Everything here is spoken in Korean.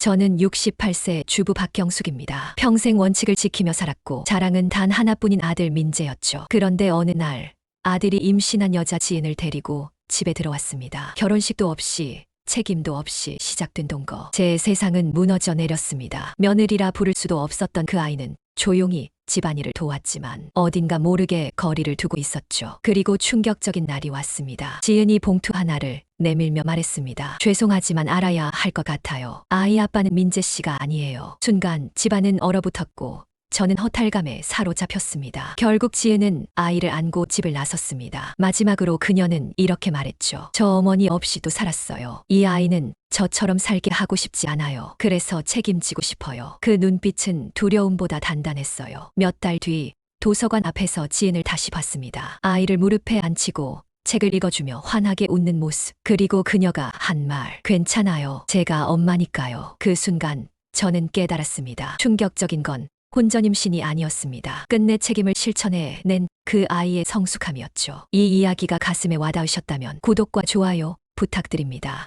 저는 68세 주부 박경숙입니다. 평생 원칙을 지키며 살았고 자랑은 단 하나뿐인 아들 민재였죠. 그런데 어느 날 아들이 임신한 여자 지인을 데리고 집에 들어왔습니다. 결혼식도 없이 책임도 없이 시작된 동거. 제 세상은 무너져 내렸습니다. 며느리라 부를 수도 없었던 그 아이는 조용히 집안일을 도왔지만 어딘가 모르게 거리를 두고 있었죠. 그리고 충격적인 날이 왔습니다. 지은이 봉투 하나를 내밀며 말했습니다. 죄송하지만 알아야 할 것 같아요. 아이 아빠는 민재 씨가 아니에요. 순간 집안은 얼어붙었고 저는 허탈감에 사로잡혔습니다. 결국 지은은 아이를 안고 집을 나섰습니다. 마지막으로 그녀는 이렇게 말했죠. 저 어머니 없이도 살았어요. 이 아이는 저처럼 살게 하고 싶지 않아요. 그래서 책임지고 싶어요. 그 눈빛은 두려움보다 단단했어요. 몇 달 뒤 도서관 앞에서 지은을 다시 봤습니다. 아이를 무릎에 앉히고 책을 읽어주며 환하게 웃는 모습. 그리고 그녀가 한 말. 괜찮아요. 제가 엄마니까요. 그 순간 저는 깨달았습니다. 충격적인 건 혼전 임신이 아니었습니다. 끝내 책임을 실천해 낸 그 아이의 성숙함이었죠. 이 이야기가 가슴에 와닿으셨다면 구독과 좋아요 부탁드립니다.